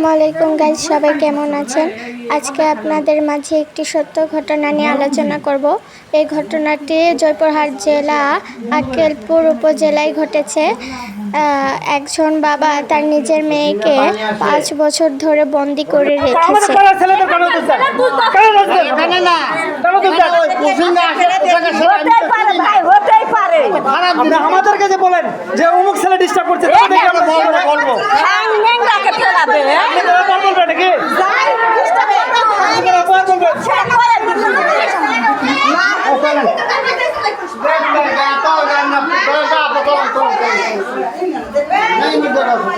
আসসালামু আলাইকুম গাইজ সবাই কেমন আছেন? আজকে আপনাদের মাঝে একটি সত্য ঘটনা নিয়ে আলোচনা করব। এই ঘটনাটি জয়পুরহাট জেলা আক্কেলপুর উপজেলায় ঘটেছে। একজন বাবা তার নিজের মেয়েকে পাঁচ বছর ধরে বন্দি করে রেখেছে। আমাদেরকে যে বলেন যে অমুক ছেলে ডিস্টার্ব করছে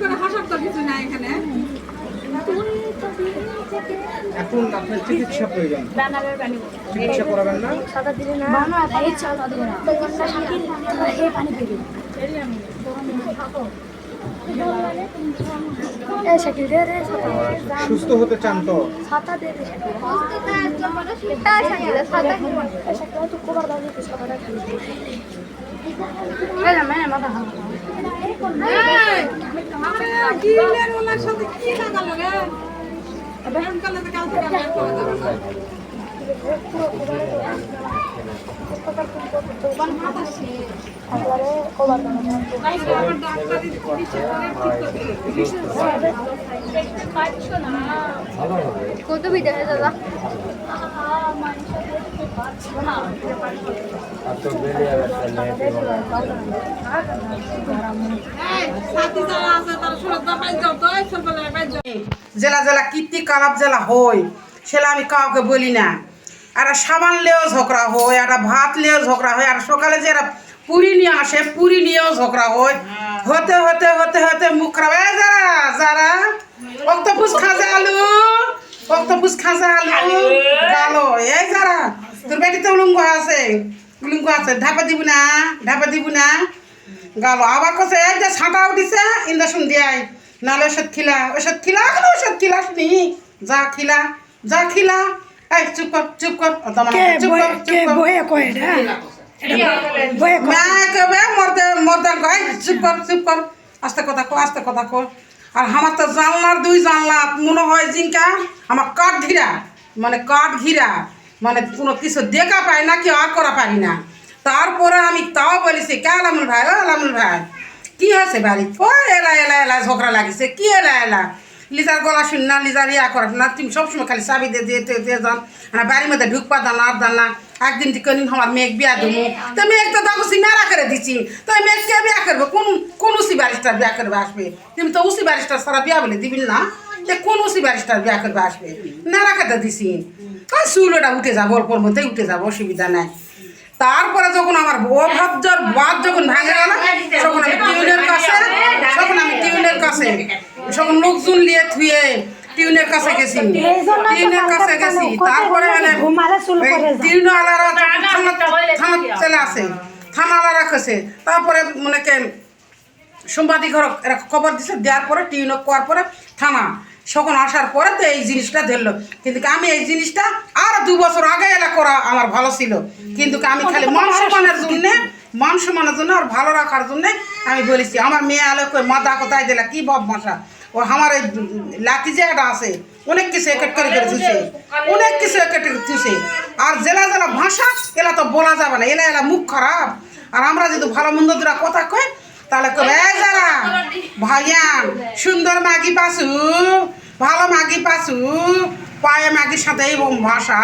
করে হাসার তো কিছু নাই এখানে এখন আপনার চিকিৎসা প্রয়োজন। চিকিৎসা করাবেন না? সুস্থ হতে চান তো? সাথে কত বিদায় দাদা জেলা জেলা কীর্তি কালাপ জেলা হয় সেটা আমি কাউকে বলি না। আর সাবান লেও ঝগড়া হয় আর ভাত লেও ঝগড়া হয় আর সকালে যে এরা পুরি নিয়ে আসে পুরি নিয়েও ঝগড়া হয়। হতে হতে হতে হতে মুখ খারাপ। যারা যারা অক্টোপুস খাজা আলু অক্টোপুস খাজা আলু গালো এই যারা তোর বেটিতে উলুঙ্গ আছে উলুঙ্গ আছে ঢাপা দিব না ঢাপা দিব না গালো। আবার কছে এই যে ছাঁটা উঠিছে ইন্দাসন দিয়াই নালে ওষুধ খিলা ওষুধ খিলা ওষুধ খিলাস নি। যা খিলা যা খিলা। এই চুপ কর চুপ কর ও তোমার চুপ কর চুপ কর। মা কবে মরতে মরদান কয়। চুপ কর চুপ কর। আস্তে কথা কো আস্তে কথা কো। আর আমার তো জানলার দুই জানলা মনে হয় জিঙ্কা আমার কাঠ ঘিরা মানে কাঠ ঘিরা মানে কোনো কিছু দেখা পাই না কি আর করা পারি না। তারপরে আমি তাও বলেছি কে আলামুল ভাই ও আলামুল ভাই? কি হয়েছে বাড়ি ও এলা এলা এলা ঝগড়া লাগিছে। কি এলা এলা? লিজার গলা শুন না লিজার ইয়া করা না তুমি সবসময় খালি চাবি দিয়ে দিয়ে দিয়ে যান আর বাড়ির মধ্যে ঢুকপা দান আর দান না একদিন থেকে নিন আমার মেঘ বিয়া দেবো তো মেঘ তো দেখো সিনারা করে দিচ্ছি তো এই মেঘ কে বিয়া করবে কোন কোন উসি বারিস্টার বিয়া করবে আসবে তুমি তো উসি বারিস্টার সারা বিয়া বলে দিবি না যে কোন উসি বারিস্টার বিয়া করবে আসবে নারা খেতে দিছি আর চুলোটা উঠে যাব অল্পর মধ্যেই উঠে যাব অসুবিধা নাই তারপরে যখন আমার অভাজ্যর বাদ যখন ভাঙে গেল তখন আমি টিউনের কাছে তখন আমি টিউনের কাছে তখন লোকজন নিয়ে থুয়ে টিউনের কাছে গেছি। টিউনের কাছে গেছি। তারপরে মানে টিউনওয়ালারা থানা থানা চলে আসে। থানাওয়ালারা খেছে তারপরে মনে কে সাংবাদিক এরা খবর দিছে দেওয়ার পরে টিউনক করার পরে থানা। তখন আসার পরে তো এই জিনিসটা ধরলো। কিন্তু আমি এই জিনিসটা আর দু বছর আগে এলা করা আমার ভালো ছিল। কিন্তু আমি খালি মান সম্মানের জন্য মান সম্মানের জন্য আর ভালো রাখার জন্য আমি বলেছি আমার মেয়ে আলো কই মাথা কোথায় দিলা কি বাপ মশা ও আমার লাঠি যে একটা আছে অনেক কিছু একেট করে করে দিছে অনেক কিছু একেট দিছে আর জেলা জেলা ভাষা এলা তো বলা যাবে না এলা এলা মুখ খারাপ। আর আমরা যদি ভালো মন্দ দুরা কথা কই তাহলে কবে? এই ভাইয়ান সুন্দর মাগি পাসু ভালো মাগি পাসু পায়ে মাগির সাথে এই ভাষা।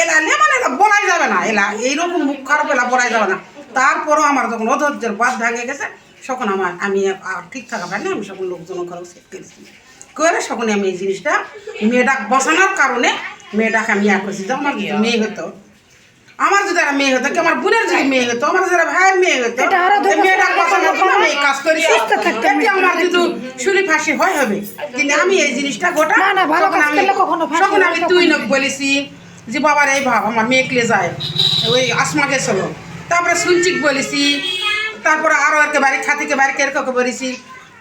এলা নে মানে এলা বলাই যাবে না এলা এইরকম মুখ খারাপ এলা বলাই যাবে না। তারপরও আমার যখন অধৈর্যের বাদ ভেঙে গেছে তখন আমার আমি আর ঠিক থাকা পারি না আমি সকল লোকজন ঘরে সেট করেছি। করে তখন আমি এই জিনিসটা মেয়েটাকে বসানোর কারণে মেয়েটাকে আমি ইয়া করছি যে আমার মেয়ে হতো আমার যদি একটা মেয়ে হতো কি আমার বোনের যদি মেয়ে হতো আমার যারা ভাইয়ের মেয়ে হতো মেয়েটা বসানোর জন্য আমি এই কাজ করি। এতে আমার যদি শুলি ফাঁসি হয় হবে কিন্তু আমি এই জিনিসটা গোটা তখন আমি তখন আমি তুই নক বলেছি যে বাবার এই ভাব আমার মেয়ে ক্লে যায়। ওই আসমা গেছিল। তারপরে সুনচিক বলেছি, তারপরে আরও একে বাড়ি, খাতিকে বাড়ি কেরকে বলেছি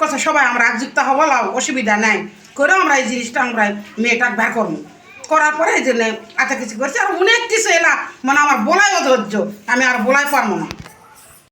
কথা সবাই আমরা একযুক্ত হব, লাও, অসুবিধা নাই। করে আমরা এই জিনিসটা আমরা মেয়েটা বের করব। করার পরে এই জন্য এত কিছু করছি। আর অনেক কিছু এলা মানে আমার বলাই অধৈর্য আমি আর বলাই পারব না।